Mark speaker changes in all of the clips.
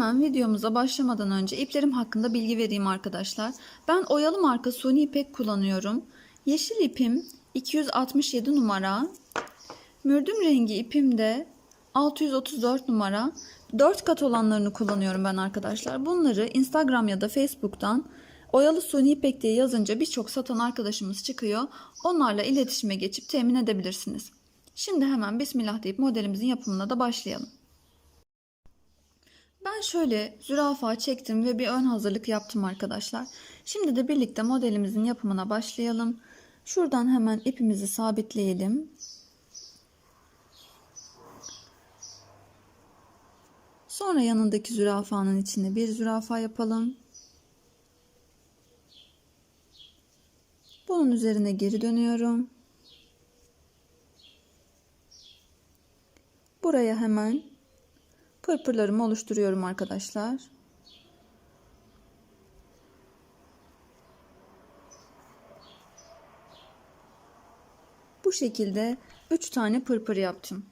Speaker 1: Hemen videomuza başlamadan önce iplerim hakkında bilgi vereyim arkadaşlar. Ben oyalı marka suni ipek kullanıyorum. Yeşil ipim 267 numara. Mürdüm rengi ipim de 634 numara. 4 kat olanlarını kullanıyorum ben arkadaşlar. Bunları Instagram ya da Facebook'tan oyalı suni ipek diye yazınca birçok satan arkadaşımız çıkıyor. Onlarla iletişime geçip temin edebilirsiniz. Şimdi hemen bismillah deyip modelimizin yapımına da başlayalım. Ben şöyle zürafa çektim ve bir ön hazırlık yaptım arkadaşlar. Şimdi de birlikte modelimizin yapımına başlayalım. Şuradan hemen ipimizi sabitleyelim. Sonra yanındaki zürafanın içine bir zürafa yapalım. Bunun üzerine geri dönüyorum. Buraya hemen pırpırlarımı oluşturuyorum arkadaşlar. Bu şekilde 3 tane pırpır yaptım.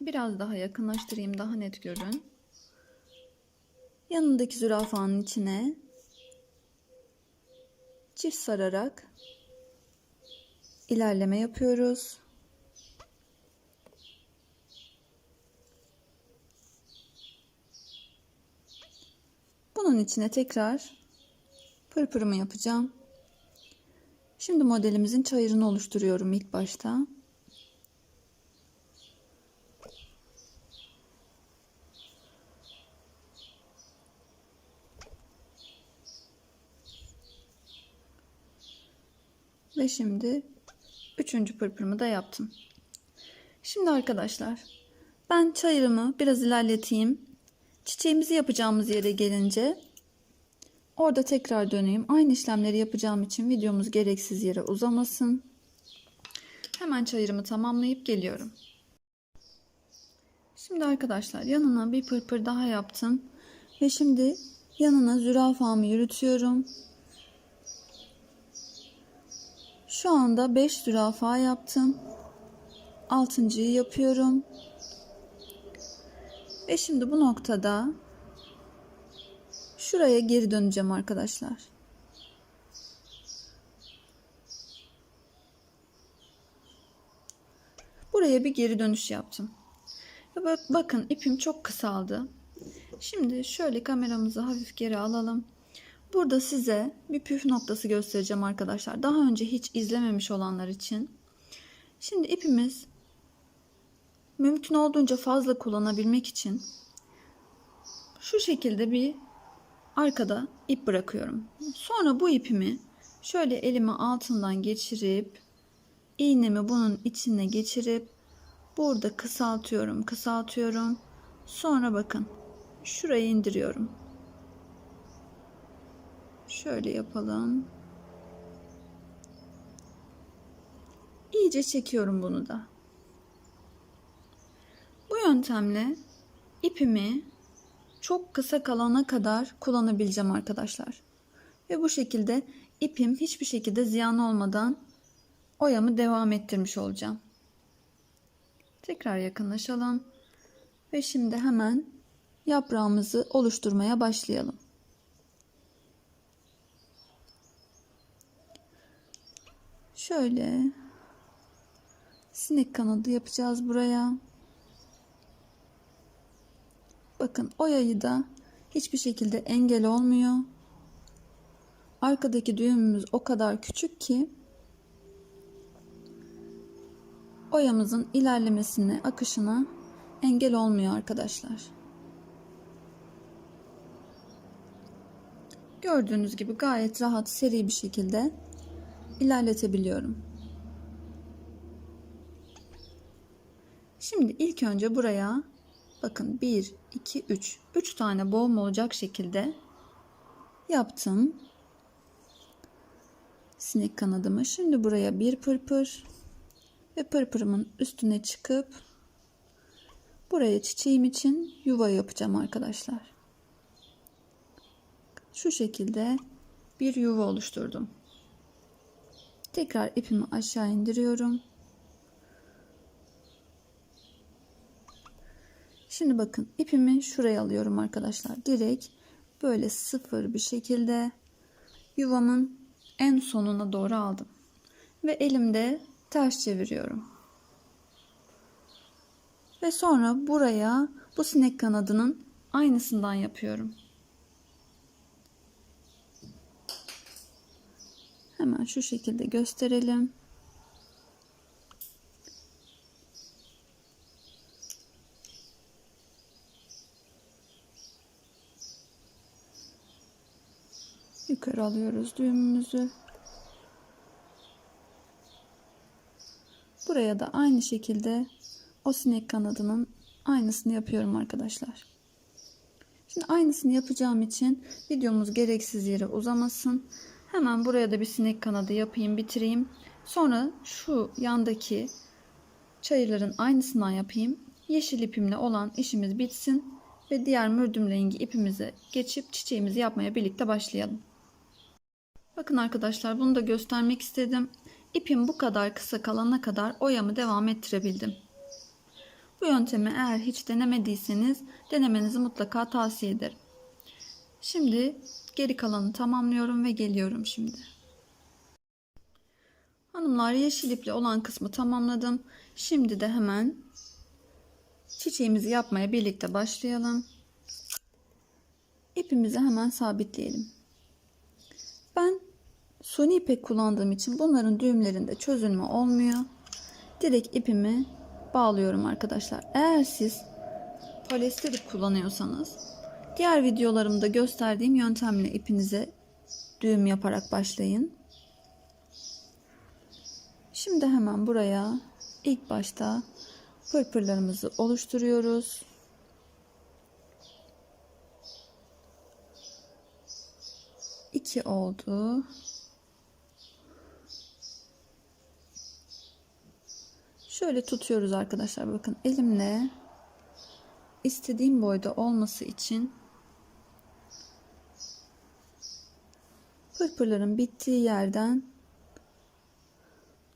Speaker 1: Biraz daha yakınlaştırayım daha net görün. Yanındaki zürafanın içine çift sararak ilerleme yapıyoruz. Bunun içine tekrar pırpırımı yapacağım. Şimdi modelimizin çayırını oluşturuyorum ilk başta. Ve şimdi üçüncü pırpırımı da yaptım. Şimdi arkadaşlar ben çayırımı biraz ilerleteyim. Çiçeğimizi yapacağımız yere gelince orada tekrar döneyim. Aynı işlemleri yapacağım için videomuz gereksiz yere uzamasın. Hemen çayırımı tamamlayıp geliyorum. Şimdi arkadaşlar yanına bir pırpır daha yaptım. Ve şimdi yanına zürafamı yürütüyorum. Şu anda 5 zürafa yaptım. Altıncıyı yapıyorum. Ve şimdi bu noktada şuraya geri döneceğim arkadaşlar. Buraya bir geri dönüş yaptım. Bak, bakın ipim çok kısaldı. Şimdi şöyle kameramızı hafif geri alalım. Burada size bir püf noktası göstereceğim arkadaşlar. Daha önce hiç izlememiş olanlar için. Şimdi ipimiz mümkün olduğunca fazla kullanabilmek için şu şekilde bir arkada ip bırakıyorum. Sonra bu ipimi şöyle elime altından geçirip iğnemi bunun içine geçirip burada kısaltıyorum, kısaltıyorum. Sonra bakın şuraya indiriyorum. Şöyle yapalım. İyice çekiyorum bunu da. Bu yöntemle ipimi çok kısa kalana kadar kullanabileceğim arkadaşlar. Ve bu şekilde ipim hiçbir şekilde ziyan olmadan oyamı devam ettirmiş olacağım. Tekrar yakınlaşalım. Ve şimdi hemen yaprağımızı oluşturmaya başlayalım. Şöyle sinek kanadı yapacağız buraya. Bakın o yayı da hiçbir şekilde engel olmuyor. Arkadaki düğümümüz o kadar küçük ki oyamızın ilerlemesine, akışına engel olmuyor arkadaşlar. Gördüğünüz gibi gayet rahat, seri bir şekilde ilerletebiliyorum. Şimdi ilk önce buraya bakın 1, 2, 3. 3 tane boğum olacak şekilde yaptım. Sinek kanadımı. Şimdi buraya bir pırpır ve pırpırımın üstüne çıkıp buraya çiçeğim için yuva yapacağım arkadaşlar. Şu şekilde bir yuva oluşturdum. Tekrar ipimi aşağı indiriyorum. Şimdi bakın ipimi şuraya alıyorum arkadaşlar. Direkt böyle sıfır bir şekilde yuvamın en sonuna doğru aldım. Ve elimde ters çeviriyorum. Ve sonra buraya bu sinek kanadının aynısından yapıyorum. Hemen şu şekilde gösterelim. Alıyoruz düğümümüzü. Buraya da aynı şekilde o sinek kanadının aynısını yapıyorum arkadaşlar. Şimdi aynısını yapacağım için videomuz gereksiz yere uzamasın. Hemen buraya da bir sinek kanadı yapayım bitireyim. Sonra şu yandaki çayırların aynısından yapayım. Yeşil ipimle olan işimiz bitsin ve diğer mürdüm rengi ipimize geçip çiçeğimizi yapmaya birlikte başlayalım. Bakın arkadaşlar bunu da göstermek istedim. İpim bu kadar kısa kalana kadar oyamı devam ettirebildim. Bu yöntemi eğer hiç denemediyseniz denemenizi mutlaka tavsiye ederim. Şimdi geri kalanı tamamlıyorum ve geliyorum şimdi. Hanımlar yeşil iple olan kısmı tamamladım. Şimdi de hemen çiçeğimizi yapmaya birlikte başlayalım. İpimizi hemen sabitleyelim. Suni ipek kullandığım için bunların düğümlerinde çözülme olmuyor. Direkt ipimi bağlıyorum arkadaşlar. Eğer siz polyester ip kullanıyorsanız diğer videolarımda gösterdiğim yöntemle ipinize düğüm yaparak başlayın. Şimdi hemen buraya ilk başta pırpırlarımızı oluşturuyoruz. İki oldu. Şöyle tutuyoruz arkadaşlar. Bakın elimle istediğim boyda olması için pırpırların bittiği yerden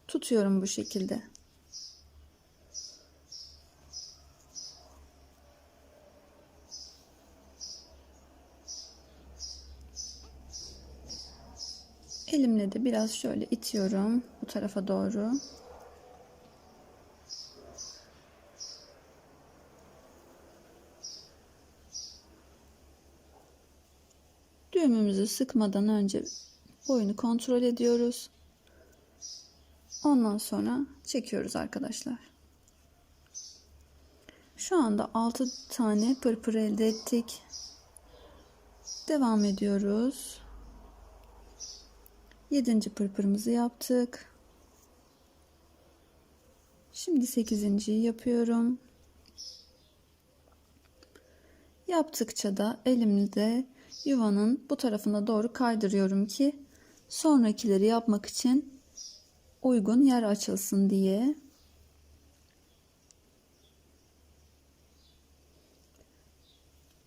Speaker 1: tutuyorum bu şekilde. Elimle de biraz şöyle itiyorum bu tarafa doğru. Düğümümüzü sıkmadan önce boyunu kontrol ediyoruz. Ondan sonra çekiyoruz arkadaşlar. Şu anda 6 tane pırpır elde ettik. Devam ediyoruz. 7. pırpırımızı yaptık. Şimdi 8. yapıyorum. Yaptıkça da elimde yuvanın bu tarafına doğru kaydırıyorum ki sonrakileri yapmak için uygun yer açılsın diye.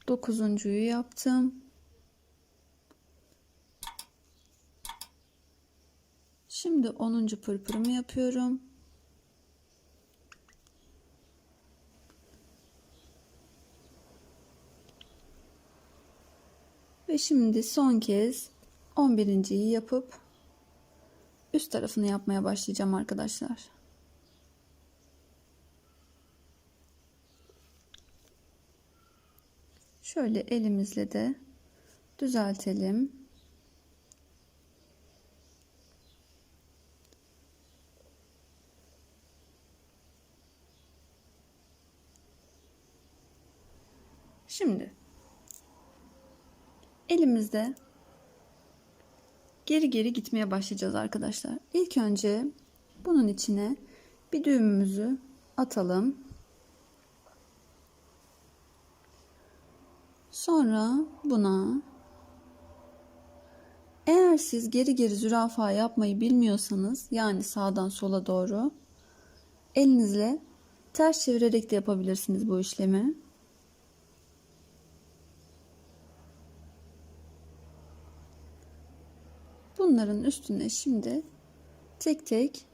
Speaker 1: Dokuzuncuyu yaptım. Şimdi onuncu pırpırımı yapıyorum. Ve şimdi son kez 11.yi yapıp üst tarafını yapmaya başlayacağım arkadaşlar. Şöyle elimizle de düzeltelim. Şimdi elimizde geri geri gitmeye başlayacağız arkadaşlar. İlk önce bunun içine bir düğümümüzü atalım. Sonra buna eğer siz geri geri zürafa yapmayı bilmiyorsanız yani sağdan sola doğru elinizle ters çevirerek de yapabilirsiniz bu işlemi. Bunların üstüne şimdi tek tek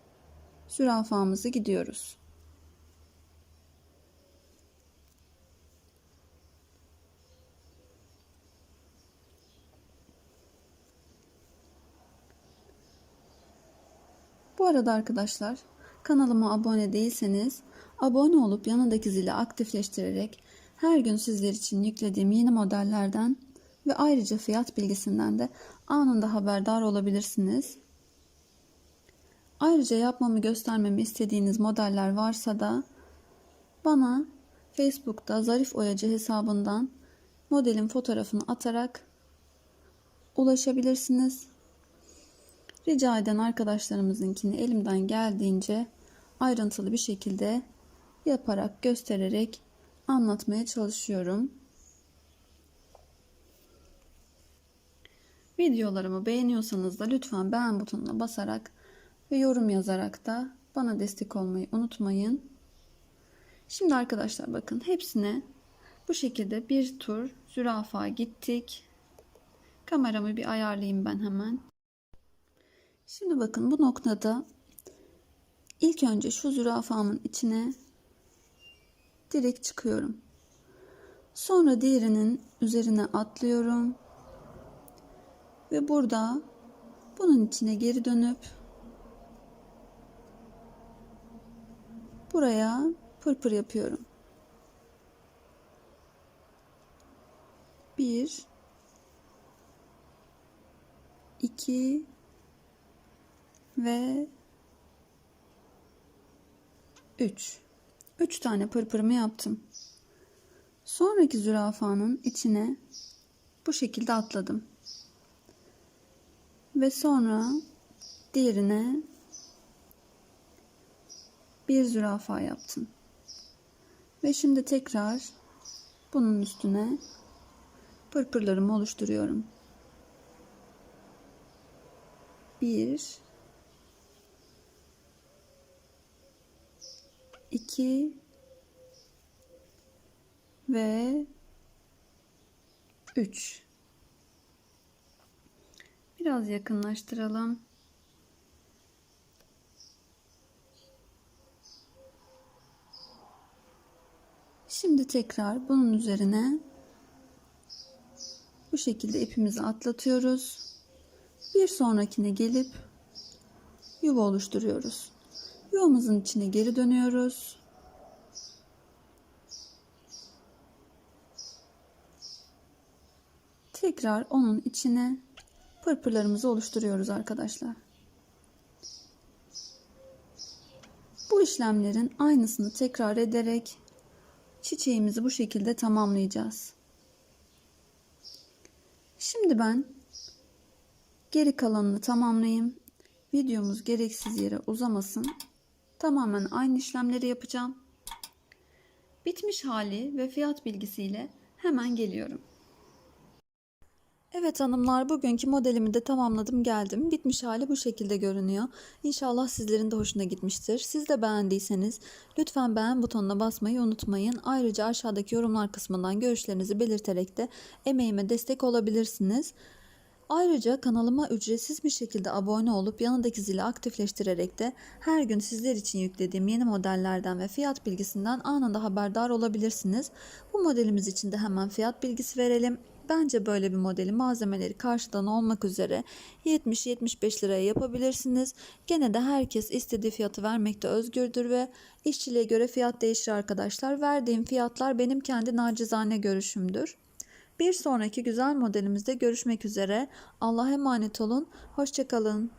Speaker 1: zürafamızı gidiyoruz. Bu arada arkadaşlar kanalıma abone değilseniz abone olup yanındaki zili aktifleştirerek her gün sizler için yüklediğim yeni modellerden ve ayrıca fiyat bilgisinden de anında haberdar olabilirsiniz. Ayrıca yapmamı göstermemi istediğiniz modeller varsa da bana Facebook'ta Zarif Oyacı hesabından modelin fotoğrafını atarak ulaşabilirsiniz. Rica eden arkadaşlarımızınkini elimden geldiğince ayrıntılı bir şekilde yaparak göstererek anlatmaya çalışıyorum. Videolarımı beğeniyorsanız da lütfen beğen butonuna basarak ve yorum yazarak da bana destek olmayı unutmayın. Şimdi arkadaşlar bakın hepsine bu şekilde bir tur zürafa gittik. Kameramı bir ayarlayayım ben hemen. Şimdi bakın bu noktada ilk önce şu zürafamın içine direkt çıkıyorum. Sonra diğerinin üzerine atlıyorum. Ve burada bunun içine geri dönüp buraya pırpır yapıyorum. Bir, iki ve üç. Üç tane pırpırımı yaptım. Sonraki zürafanın içine bu şekilde atladım. Ve sonra diğerine bir zürafa yaptım. Ve şimdi tekrar bunun üstüne pırpırlarımı oluşturuyorum. Bir, iki ve üç. Biraz yakınlaştıralım. Şimdi tekrar bunun üzerine bu şekilde ipimizi atlatıyoruz. Bir sonrakine gelip yuva oluşturuyoruz. Yuvamızın içine geri dönüyoruz. Tekrar onun içine pırpırlarımızı oluşturuyoruz arkadaşlar. Bu işlemlerin aynısını tekrar ederek çiçeğimizi bu şekilde tamamlayacağız. Şimdi ben geri kalanını tamamlayayım. Videomuz gereksiz yere uzamasın. Tamamen aynı işlemleri yapacağım. Bitmiş hali ve fiyat bilgisiyle hemen geliyorum. Evet hanımlar bugünkü modelimi de tamamladım geldim. Bitmiş hali bu şekilde görünüyor. İnşallah sizlerin de hoşuna gitmiştir. Siz de beğendiyseniz lütfen beğen butonuna basmayı unutmayın. Ayrıca aşağıdaki yorumlar kısmından görüşlerinizi belirterek de emeğime destek olabilirsiniz. Ayrıca kanalıma ücretsiz bir şekilde abone olup yanındaki zili aktifleştirerek de her gün sizler için yüklediğim yeni modellerden ve fiyat bilgisinden anında haberdar olabilirsiniz. Bu modelimiz için de hemen fiyat bilgisi verelim. Bence böyle bir modeli malzemeleri karşıdan olmak üzere 70-75 liraya yapabilirsiniz. Gene de herkes istediği fiyatı vermekte özgürdür ve işçiliğe göre fiyat değişir arkadaşlar. Verdiğim fiyatlar benim kendi nacizane görüşümdür. Bir sonraki güzel modelimizde görüşmek üzere. Allah'a emanet olun. Hoşçakalın.